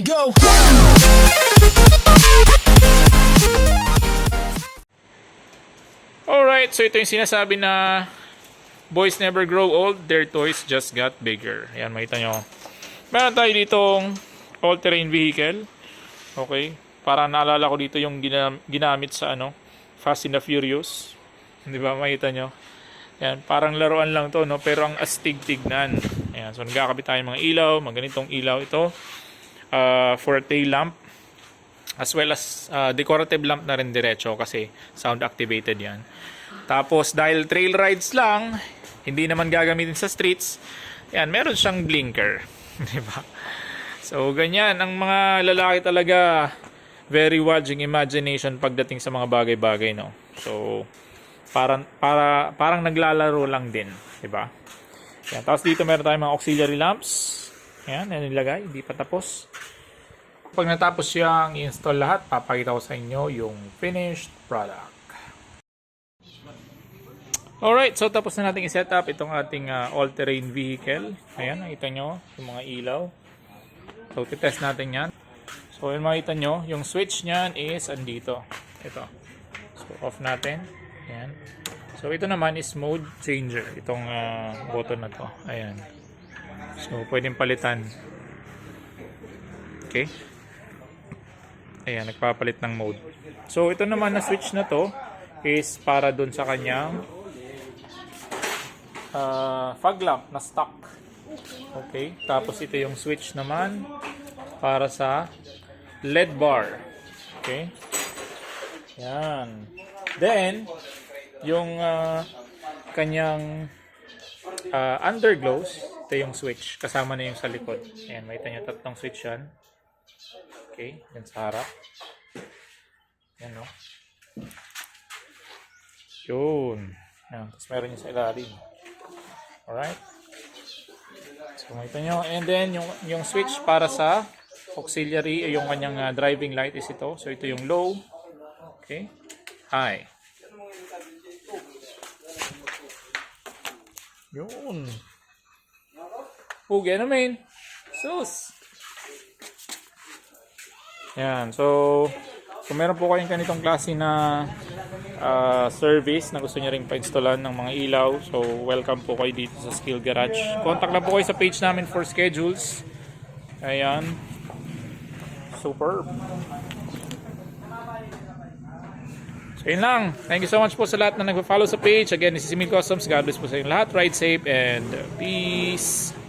go. Alright, so ito yung sinasabi na boys never grow old, their toys just got bigger. Ayan, makita nyo. Meron tayo ditong all-terrain vehicle. Okay. Para naalala ko dito yung gina- ginamit sa ano, Fast and the Furious. Di ba, makita nyo? Ayan, parang laruan lang to, no? Pero ang astig-tignan. Ayan, so nagkakabit tayo ng mga ilaw, mga ganitong ilaw ito. Uh, for a tail lamp as well as uh, decorative lamp na rin diretso kasi sound activated yan. Tapos dahil trail rides lang, hindi naman gagamitin sa streets, yan, meron siyang blinker. Di ba? So, ganyan. Ang mga lalaki talaga, very wild yung imagination pagdating sa mga bagay-bagay, no? So, parang, para, parang naglalaro lang din. Di ba? Yan. Tapos dito meron tayong mga auxiliary lamps. Yan, yan nilagay. Hindi pa tapos. Pag natapos siyang i-install lahat, papakita ko sa inyo yung finished product. Alright, so tapos na natin i-set up itong ating uh, all-terrain vehicle. Ayan, nakita nyo yung mga ilaw. So, titest natin yan. So, yun makita nyo, yung switch niyan is andito. Ito. So, off natin. Ayan. So, ito naman is mode changer. Itong uh, button na to. Ayan. So, pwedeng palitan. Okay. Ayan, nagpapalit ng mode. So, ito naman na switch na to is para dun sa kanyang uh, fog lamp na stock. Okay. Tapos ito yung switch naman para sa LED bar. Okay. Yan. Then, yung uh, kanyang uh, underglows, ito yung switch. Kasama na yung sa likod. Ayan, makita nyo tatlong switch yan. Okay, yan sa harap. Yan, no? Yun. Yan. Tapos meron yung sa ilalim. Alright. So, makita nyo. And then, yung, yung switch para sa auxiliary, yung kanyang uh, driving light is ito. So, ito yung low. Okay. High. Yun. Pugi na main. Sus. Yan. So, kung meron po kayong ganitong klase na ah, service na gusto nyo rin pa-installan ng mga ilaw, so welcome po kayo dito sa Skill Garage. Contact lang po kayo sa page namin for schedules. Ayan. Superb. So, yun lang. Thank you so much po sa lahat na nag-follow sa page. Again, this is Emil Customs. God bless po sa inyong lahat. Ride safe and peace.